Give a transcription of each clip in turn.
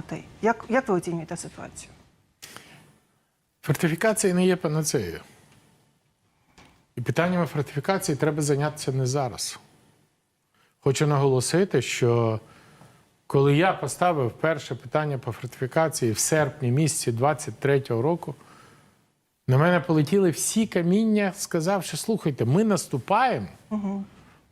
допомагати? Як, як ви оцінюєте ситуацію? Фортифікації не є панацеєю. І питаннями фортифікації треба зайнятися не зараз. Хочу наголосити, що коли я поставив перше питання по фортифікації в серпні місяці 23-го року, на мене полетіли всі каміння, сказавши, слухайте, ми наступаємо.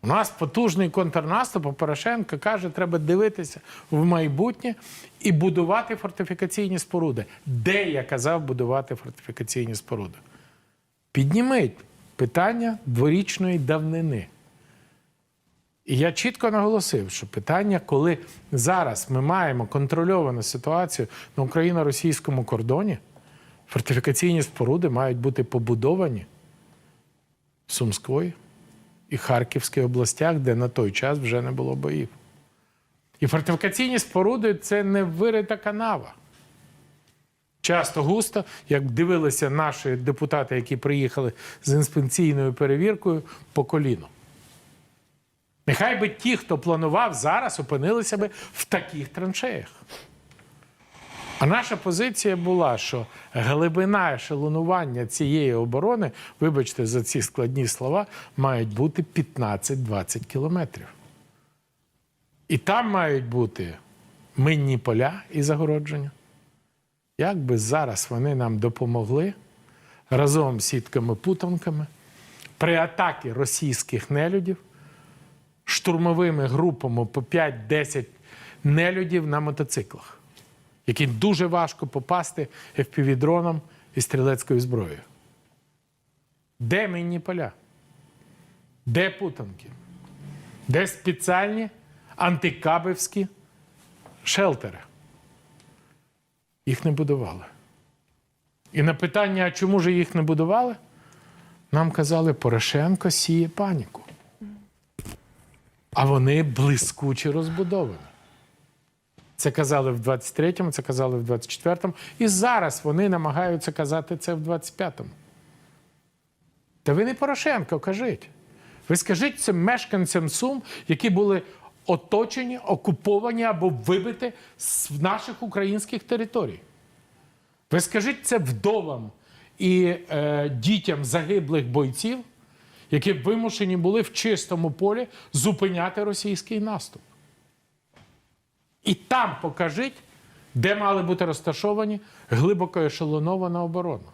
У нас потужний контрнаступ, а Порошенко каже, треба дивитися в майбутнє і будувати фортифікаційні споруди. Де я казав будувати фортифікаційні споруди? Підніміть питання дворічної давнини. І я чітко наголосив, що питання, коли зараз ми маємо контрольовану ситуацію на україно-російському кордоні, фортифікаційні споруди мають бути побудовані Сумської і Харківській областях, де на той час вже не було боїв. І фортифікаційні споруди це не вирита канава. Часто густо, як дивилися наші депутати, які приїхали з інспекційною перевіркою по коліну. Нехай би ті, хто планував зараз, опинилися би в таких траншеях. А наша позиція була, що глибина ешелонування цієї оборони, вибачте за ці складні слова, мають бути 15-20 кілометрів. І там мають бути минні поля і загородження. Як би зараз вони нам допомогли разом з сітками-путанками при атакі російських нелюдів штурмовими групами по 5-10 нелюдів на мотоциклах, яким дуже важко попасти FPV-дроном і стрілецькою зброєю. Де мінні поля? Де путанки? Де спеціальні антикабівські шелтери? Їх не будували. І на питання, а чому ж їх не будували, нам казали, Порошенко сіє паніку. А вони блискуче розбудовані. Це казали в 23-му, це казали в 24-му. І зараз вони намагаються казати це в 25-му. Та ви не Порошенко, кажіть. Ви скажіть це мешканцям Сум, які були оточені, окуповані або вибиті з наших українських територій. Ви скажіть це вдовам і е, дітям загиблих бойців, які вимушені були в чистому полі зупиняти російський наступ. І там покажіть, де мали бути розташовані глибоко ешелонована оборона.